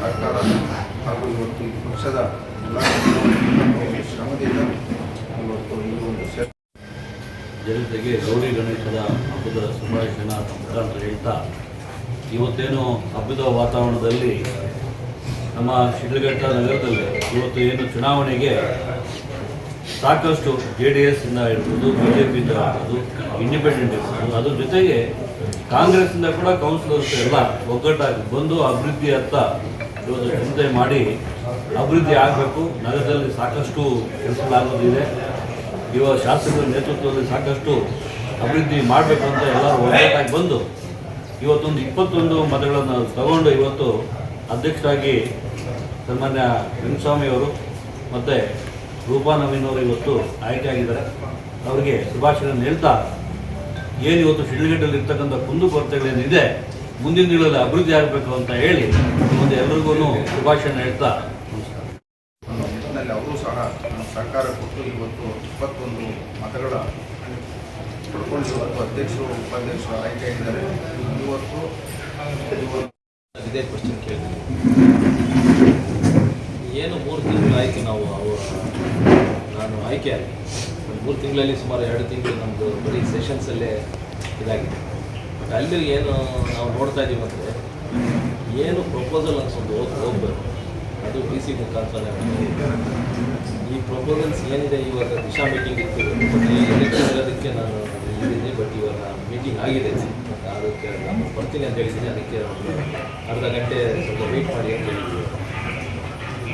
ಸರ್ಕಾರ ಹಾಗೂ ಇವತ್ತು ಈ ಪಕ್ಷದ ಶ್ರಮದಿಂದ ಇವತ್ತು ಈ ಒಂದು ಜನತೆಗೆ ಗೌರಿ ಗಣೇಶದ ಹಬ್ಬದ ಸಂಭಾಷಣ ಮುಖಾಂತರ ಹೇಳ್ತಾ, ಇವತ್ತೇನು ಹಬ್ಬದ ವಾತಾವರಣದಲ್ಲಿ ನಮ್ಮ ಶಿಡ್ಲಘಟ್ಟ ನಗರದಲ್ಲಿ ಇವತ್ತು ಏನು ಚುನಾವಣೆಗೆ ಸಾಕಷ್ಟು ಜೆ ಡಿ ಎಸ್ ಇಂದ ಇರ್ಬೋದು ಬಿ ಜೆ ಪಿಯಿಂದ ಇರ್ಬೋದು ಇಂಡಿಪೆಂಡೆಂಟ್ ಇರ್ಬೋದು, ಅದ್ರ ಜೊತೆಗೆ ಕಾಂಗ್ರೆಸ್ಸಿಂದ ಕೂಡ ಕೌನ್ಸಿಲರ್ಸ್ ಎಲ್ಲ ಒಗ್ಗಟ್ಟಾಗಿ ಬಂದು ಅಭಿವೃದ್ಧಿ ಅತ್ತ ಇವತ್ತು ಚಿಂತೆ ಮಾಡಿ ಅಭಿವೃದ್ಧಿ ಆಗಬೇಕು. ನಗರದಲ್ಲಿ ಸಾಕಷ್ಟು ಕೆಲಸಗಳಾಗೋದಿದೆ. ಇವ ಶಾಸಕರ ನೇತೃತ್ವದಲ್ಲಿ ಸಾಕಷ್ಟು ಅಭಿವೃದ್ಧಿ ಮಾಡಬೇಕು ಅಂತ ಎಲ್ಲರೂ ಒಗ್ಗಟ್ಟಾಗಿ ಬಂದು ಇವತ್ತೊಂದು ಇಪ್ಪತ್ತೊಂದು ಮತಗಳನ್ನು ತಗೊಂಡು ಇವತ್ತು ಅಧ್ಯಕ್ಷರಾಗಿ ಸನ್ಮಾನ್ಯ ಅವರು ಮತ್ತು ರೂಪಾ ಇವತ್ತು ಇವತ್ತು ಆಯ್ಕೆಯಾಗಿದ್ದಾರೆ. ಅವರಿಗೆ ಶುಭಾಶಯ ಹೇಳ್ತಾ ಏನು ಇವತ್ತು ಶಿಡ್ಲಘಟ್ಟಲ್ಲಿ ಇರ್ತಕ್ಕಂಥ ಕುಂದುಕೊರತೆಗಳೇನಿದೆ ಮುಂದಿನ ದಿನಗಳಲ್ಲಿ ಅಭಿವೃದ್ಧಿ ಆಗಬೇಕು ಅಂತ ಹೇಳಿ ಒಂದು ಎಲ್ರಿಗೂ ಶುಭಾಶಯನ ಹೇಳ್ತಾ ನಮಸ್ಕಾರ. ಅನ್ನೋ ನಿಟ್ಟಿನಲ್ಲಿ ಅವರು ಸಹ ನಮ್ಮ ಸಹಕಾರ ಕೊಟ್ಟು ಇವತ್ತು ಇಪ್ಪತ್ತೊಂದು ಮತಗಳ ಪಡ್ಕೊಂಡು ಇವತ್ತು ಅಧ್ಯಕ್ಷರು ಉಪಾಧ್ಯಕ್ಷರು ಆಯ್ಕೆ ಇದ್ದಾರೆ. ಇವತ್ತು ಇದೇ ಕ್ವಶನ್ ಕೇಳ್ತೀನಿ ಏನು ಮೂರು ತಿಂಗಳು ಆಯ್ಕೆ ನಾವು ಅವರು ನಾನು ಆಯ್ಕೆ ಆಗಿ ಒಂದು ಮೂರು ತಿಂಗಳಲ್ಲಿ ಸುಮಾರು ಎರಡು ತಿಂಗಳು ನಮ್ಮದು ಬರೀ ಸೆಷನ್ಸಲ್ಲೇ ಇದಾಗಿದೆ. ಬಟ್ ಅಲ್ಲಿ ಏನು ನಾವು ನೋಡ್ತಾ ಇದ್ದೀವಿ ಅಂದರೆ ಏನು ಪ್ರಪೋಸಲ್ ಅನ್ಸೊಂದು ಹೋಗಿ ಹೋಗ್ಬೇಕು. ಅದು ಡಿ ಸಿ ಮುಖಾಂತರ ಈ ಪ್ರಪೋಸಲ್ಸ್ ಏನಿದೆ ಇವಾಗ ದಿಶಾ ಮೀಟಿಂಗ್ ಇತ್ತು. ಎಲೆಕ್ಷನ್ ಇರೋದಕ್ಕೆ ನಾನು ಇದ್ದೀನಿ ಬಟ್ ಇವಾಗ ಮೀಟಿಂಗ್ ಆಗಿದೆ. ಅದಕ್ಕೆ ನಾನು ಬರ್ತೀನಿ ಅಂತ ಹೇಳಿದ್ದೀನಿ. ಅದಕ್ಕೆ ಅರ್ಧ ಗಂಟೆ ಸ್ವಲ್ಪ ವೆಯ್ಟ್ ಮಾಡಿ ಅಂತ ಹೇಳಿದ್ದೀವಿ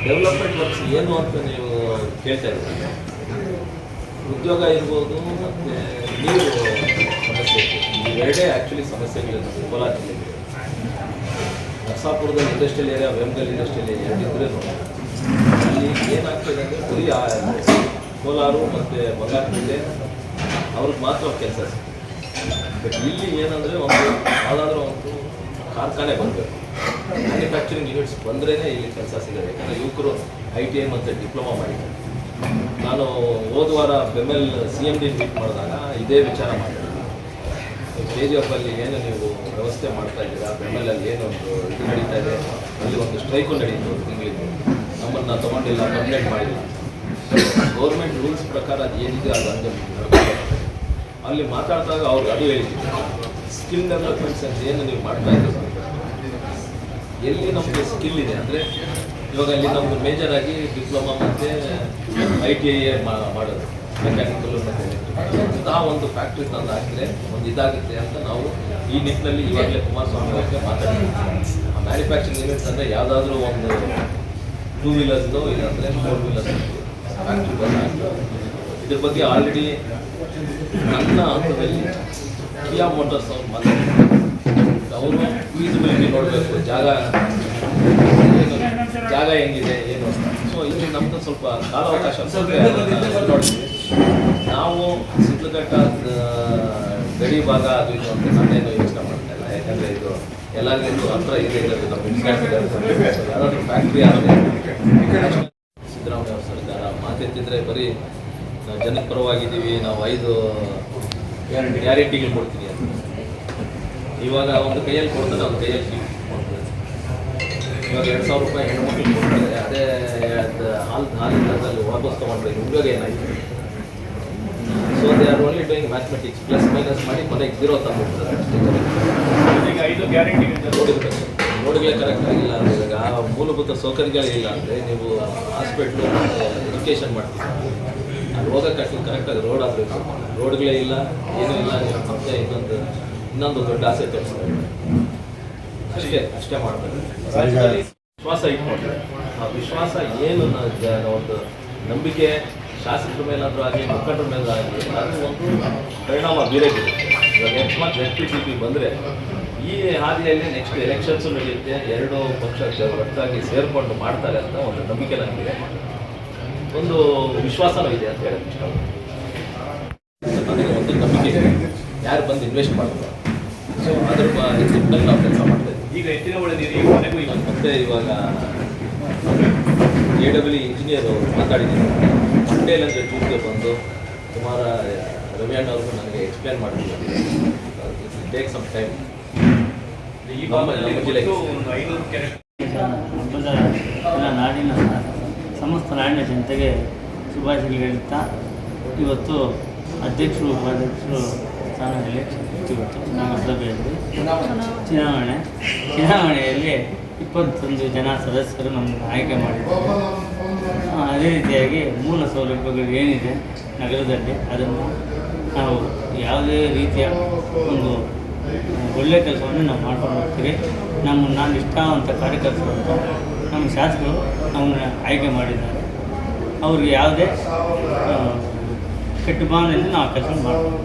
ಡೆವಲಪ್ಮೆಂಟ್ ವರ್ಕ್ಸ್ ಏನು ಅಂತ ನೀವು ಕೇಳ್ತಾ ಇದ್ದೀರಿ? ಉದ್ಯೋಗ ಇರ್ಬೋದು ಮತ್ತು ನೀರು ಸಮಸ್ಯೆ ಇವೆರಡೇ ಆ್ಯಕ್ಚುಲಿ ಸಮಸ್ಯೆಗಳಿದೆ ಕೋಲಾರ ಜಿಲ್ಲೆಗೆ ನರಸಾಪುರದ industrial area Vemgal industrial area ಎರಡಿದ್ರೆ ಅಲ್ಲಿ ಏನಾಗ್ತದೆ ಅಂದರೆ ಬರೀ ಕೋಲಾರ ಮತ್ತು ಬಂಗಾರಪೇಟೆ ಅವ್ರಿಗೆ ಮಾತ್ರ ಕೆಲಸ ಬಟ್ ಇಲ್ಲಿ ಏನಂದರೆ ಒಂದು ಯಾವುದಾದ್ರೂ ಒಂದು ಕಾರ್ಖಾನೆ ಬರಬೇಕು ಮ್ಯಾನುಫ್ಯಾಕ್ಚರಿಂಗ್ ಯೂನಿಟ್ಸ್ ಬಂದ್ರೇ ಇಲ್ಲಿ ಕೆಲಸ ಸಿಗೋದು ಯಾಕಂದರೆ ಯುವಕರು ಐ ಟಿ ಐ ಮತ್ತು ಡಿಪ್ಲೊಮಾ ಮಾಡಿದ್ದಾರೆ. ನಾನು ಹೋದ ವಾರ BEML C M D meet ಮಾಡಿದಾಗ ಇದೇ ವಿಚಾರ ಮಾಡಿದೆ ಕೆ ಜಿ ಎಫ್ ಅಲ್ಲಿ ಏನು ನೀವು ವ್ಯವಸ್ಥೆ ಮಾಡ್ತಾ ಇದ್ದೀರಾ? ಬೆಮೆಲಲ್ಲಿ ಏನೊಂದು ಇದು ನಡೀತಾ ಇದೆ? ಅಲ್ಲಿ ಒಂದು ಸ್ಟ್ರೈಕು ನಡೀತು ಒಂದು ತಿಂಗಳಿಂದ ನಮ್ಮನ್ನು ತಗೊಂಡಿಲ್ಲ, ಕಂಪ್ಲೇಂಟ್ ಮಾಡಿಲ್ಲ. ಗೌರ್ಮೆಂಟ್ ರೂಲ್ಸ್ ಪ್ರಕಾರ ಅದು ಏನಿದೆ ಅದು ಹಂಗೆ ಅಲ್ಲಿ ಮಾತಾಡಿದಾಗ ಅವ್ರು ಅದು ಹೇಳಿದ್ರು. ಸ್ಕಿಲ್ ಡೆವಲಪ್ಮೆಂಟ್ಸ್ ಅಂತ ಏನು ನೀವು ಮಾಡ್ತಾ ಇದ್ದೀರಾ? ಎಲ್ಲಿ ನಮಗೆ ಸ್ಕಿಲ್ ಇದೆ? ಅಂದರೆ ಇವಾಗ ಅಲ್ಲಿ ನಮ್ದು ಮೇಜರ್ ಆಗಿ ಡಿಪ್ಲೊಮಾ ಮತ್ತು ಐ ಟಿ ಐ ಮಾಡೋದು. ಮೆಕ್ಯಾನಿಕಲ್ ಮತ್ತು ಒಂದು ಫ್ಯಾಕ್ಟ್ರಿ ತಂದು ಹಾಕಿದ್ರೆ ಒಂದು ಇದಾಗುತ್ತೆ ಅಂತ ನಾವು ಈ ನಿಟ್ಟಿನಲ್ಲಿ ಇವಾಗಲೇ ಕುಮಾರಸ್ವಾಮಿ ಅವರಿಗೆ ಮಾತಾಡ್ತೀವಿ ಆ ಮ್ಯಾನುಫ್ಯಾಕ್ಚರಿಂಗ್ ಯೂನಿಟ್ಸ್ ಅಂದರೆ ಯಾವುದಾದ್ರೂ ಒಂದು ಟೂ ವೀಲರ್ಸ್ದು ಇಲ್ಲಾಂದರೆ ಫೋರ್ ವೀಲರ್ಸ್ ಫ್ಯಾಕ್ಟ್ರಿ ಬಂದು. ಇದ್ರ ಬಗ್ಗೆ ಆಲ್ರೆಡಿ ನನ್ನ ಹಂತದಲ್ಲಿ ಕಿಯಾ ಮೋಟರ್ಸ್ ಅವ್ರು ಮಾತಾಡಿದ್ರು ಅವರು ಫೀಸಿಬಿಲಿಟಿ ನೋಡಬೇಕು. ಜಾಗ ಜಾಗ ಹೆಂಗಿದೆ, ಏನು ಸೊ ಇಲ್ಲಿ ನಮ್ದು ಸ್ವಲ್ಪ ಕಾಲಾವಕಾಶ ನೋಡ್ತೀವಿ. ನಾವು ಸಿದ್ಲಘಟ್ಟ ಗಡಿ ಭಾಗ ಅದು ಇದು ಅಂತ ನಾನೇನು ಯೋಚನೆ ಮಾಡ್ತಾ ಇಲ್ಲ. ಯಾಕಂದರೆ ಇದು ಎಲ್ಲರಿಗೂ ಹತ್ರ ಇದೆ ಇರೋದು ಯಾರಾದರೂ ಫ್ಯಾಕ್ಟ್ರಿ ಆದರೆ ಸಿದ್ದರಾಮಯ್ಯ ಸರ್ಕಾರ ಮಾತೆತ್ತಿದ್ರೆ ಬರೀ ಜನಪರವಾಗಿದ್ದೀವಿ ನಾವು ಐದು ಗ್ಯಾರಂಟಿಗಳು ಕೊಡ್ತೀವಿ ಅಂತ. ಇವಾಗ ಒಂದು ಕೈಯಲ್ಲಿ ಕೊಡ್ತಾರೆ ಒಂದು ಕೈಯಲ್ಲಿ ಗಿಫ್ಟ್ ಕೊಡ್ತಾರೆ ಇವಾಗ ಎರಡು ಸಾವಿರ ರೂಪಾಯಿ ಹೆಣ್ಮಕ್ಳು ಕೊಡ್ತಾರೆ ಅದೇ ಹಾಲು ಹಾಲಿನಲ್ಲಿ ವಾಪಸ್ ತೊಗೊಂಡ್ರೆ ಉಪಯೋಗ ಏನಾಯ್ತು? So they are only doing mathematics plus minus ಮಾಡಿ ಮನೆಗೆ ಜೀರೋ ತಂದ್ಬಿಡ್ತಾರೆ ಈಗ ಐದು ಗ್ಯಾರಂಟಿ ನೋಡಿರ್ಬೇಕು ರೋಡ್ಗಳೇ ಕರೆಕ್ಟ್ ಆಗಿಲ್ಲ ಅಂದ್ರೆ ಇವಾಗ ಆ ಮೂಲಭೂತ ಸೌಕರ್ಯಗಳಿಲ್ಲ ಅಂದರೆ ನೀವು ಹಾಸ್ಪಿಟ್ಲು ಎಜುಕೇಷನ್ ಮಾಡ್ತೀವಿ ಅಲ್ಲಿ ಅಷ್ಟು ಕರೆಕ್ಟಾಗಿ ರೋಡ್ ಆಗಬೇಕು ರೋಡ್ಗಳೇ ಇಲ್ಲ ಏನೂ ಇಲ್ಲ ನೀವು ಮತ್ತೆ ಇನ್ನೊಂದು ಇನ್ನೊಂದು ದೊಡ್ಡ ಆಸೆ ತೋರಿಸ್ತಾರೆ. ಅಷ್ಟೇ ಅಷ್ಟೇ ಮಾಡಬೇಕು. ವಿಶ್ವಾಸ ಇಟ್ಕೊಂಡ್ರೆ ಆ ವಿಶ್ವಾಸ ಏನು ಒಂದು ನಂಬಿಕೆ ಶಾಸಕರ ಮೇಲಾದರೂ ಆಗಲಿ ಮುಖಂಡರ ಆಗಲಿ ಅದು ಒಂದು ಪರಿಣಾಮ ಬೀರುತ್ತೆ ಇವಾಗ next month S P C P ಬಂದರೆ ಈ ಹಾದಿಯಲ್ಲಿ ನೆಕ್ಸ್ಟ್ ಎಲೆಕ್ಷನ್ಸು ನಡೆಯುತ್ತೆ ಎರಡು ಪಕ್ಷ ಒಟ್ಟಾಗಿ ಸೇರಿಕೊಂಡು ಮಾಡ್ತಾರೆ ಅಂತ ಒಂದು ನಂಬಿಕೆ ನನಗಿದೆ. ಒಂದು ವಿಶ್ವಾಸನೂ ಇದೆ ಅಂತ ಹೇಳಕ್ಕೆ ಇಷ್ಟ ನನಗೆ ಒಂದು ನಂಬಿಕೆ ಇದೆ. ಯಾರು ಬಂದು ಇನ್ವೆಸ್ಟ್ ಮಾಡ್ತಾರೆ ಸೊ ಅದ್ರ ಬ- ನಾವು ಕೆಲಸ ಮಾಡ್ತಾ ಇದ್ದೀವಿ ಈಗ ಹೆಚ್ಚಿನ ಮತ್ತೆ ಇವಾಗ ಎ ಡಬ್ಲ್ಯೂ ಇಂಜಿನಿಯರ್ ಮಾತಾಡಿದ್ದೀನಿ ಮಂಡೇಲ್ ಅಂದರೆ ಜೂಟ್ಗೆ ಬಂದು ಕುಮಾರ ರವಿಯಣ್ಣ ಅವ್ರಿಗೂ ನನಗೆ ಎಕ್ಸ್ಪ್ಲೇನ್ ಮಾಡ್ತೀನಿ ಟೇಕ್ ಸಮ್ ಟೈಮ್ ಈ ನಾಡಿನ ಸಮಸ್ತ ನಾಡಿನ ಜನತೆಗೆ ಶುಭಾಶಯಗಳು ಹೇಳುತ್ತಾ ಇವತ್ತು ಅಧ್ಯಕ್ಷರು ಉಪಾಧ್ಯಕ್ಷರು ಸ್ಥಾನ ಎಲೆಕ್ಷನ್ ಇತ್ತು ಇವತ್ತು ನಗರಸಭೆಯಲ್ಲಿ ಚುನಾವಣೆ, ಚುನಾವಣೆಯಲ್ಲಿ ಇಪ್ಪತ್ತೊಂದು ಜನ ಸದಸ್ಯರು ನಮ್ಮನ್ನು ಆಯ್ಕೆ ಮಾಡಿದ್ದಾರೆ. ಅದೇ ರೀತಿಯಾಗಿ ಮೂಲ ಸೌಲಭ್ಯಗಳು ಏನಿದೆ ನಗರದಲ್ಲಿ, ಅದನ್ನು ನಾವು ಯಾವುದೇ ರೀತಿಯ ಒಂದು ಒಳ್ಳೆ ಕೆಲಸವನ್ನು ನಾವು ಮಾಡ್ಕೊಂಡು ಹೋಗ್ತೀವಿ. ನಮ್ಮ, ನಾನು ಇಷ್ಟವಂಥ ಕಾರ್ಯಕರ್ತರು ಅಂತ ನಮ್ಮ ಶಾಸಕರು ನಮ್ಮನ್ನು ಆಯ್ಕೆ ಮಾಡಿದ್ದಾರೆ. ಅವ್ರಿಗೆ ಯಾವುದೇ ಕೆಟ್ಟ ಭಾವನೆಯಲ್ಲಿ ನಾವು ಕೆಲಸ ಮಾಡ್ತೀವಿ.